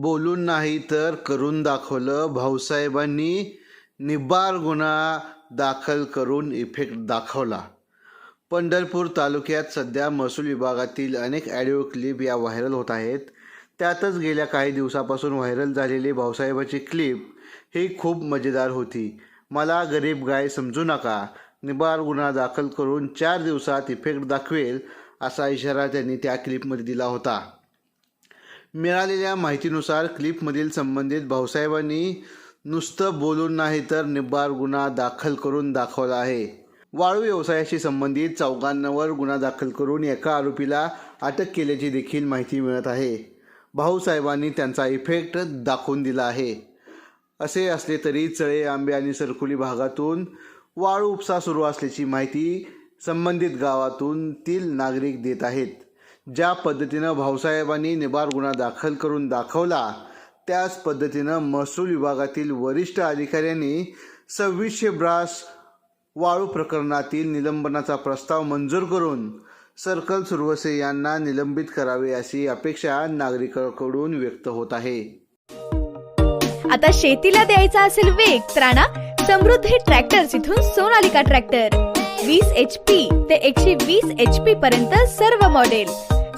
बोलून नाही तर करून दाखवलं. भाऊसाहेबांनी निबार गुन्हा दाखल करून इफेक्ट दाखवला. पंढरपूर तालुक्यात सध्या महसूल विभागातील अनेक ॲडिओ क्लिप या व्हायरल होत आहेत. त्यातच गेल्या काही दिवसापासून व्हायरल झालेली भाऊसाहेबाची क्लिप ही खूप मजेदार होती. मला गरीब गाय समजू नका. निबार गुन्हा दाखल करून चार दिवसात इफेक्ट दाखवेल असा इशारा त्यांनी त्या क्लिपमध्ये दिला होता. मिळालेल्या माहितीनुसार क्लिपमधील संबंधित भाऊसाहेबांनी नुसतं बोलून नाही तर निब्बार गुन्हा दाखल करून दाखवला आहे. वाळू व्यवसायाशी संबंधित चौघांवर गुन्हा दाखल करून एका आरोपीला अटक केल्याची देखील माहिती मिळत आहे. भाऊसाहेबांनी त्यांचा इफेक्ट दाखवून दिला आहे. असे असले तरी चळे आंबे आणि सरकुली भागातून वाळू उपसा सुरू असल्याची माहिती संबंधित गावातून तील नागरिक देत आहेत. ज्या पद्धतीनं भाऊसाहेबांनी निबार गुन्हा दाखल करून दाखवला त्याच पद्धतीनं महसूल विभागातील वरिष्ठ अधिकाऱ्यांनी सव्वीसशे ब्रास वाळू प्रकरणातील निलंबनाचा प्रस्ताव मंजूर करून सर्कल सुरवसे यांना निलंबित करावे अशी अपेक्षा नागरिकांकडून व्यक्त होत आहे. आता शेतीला द्यायचा असेल वेग तर आणा समृद्धी ट्रॅक्टर्स इथून सोनालिका ट्रॅक्टर. वीस एच पी ते एकशे वीस एच पी पर्यंत सर्व मॉडेल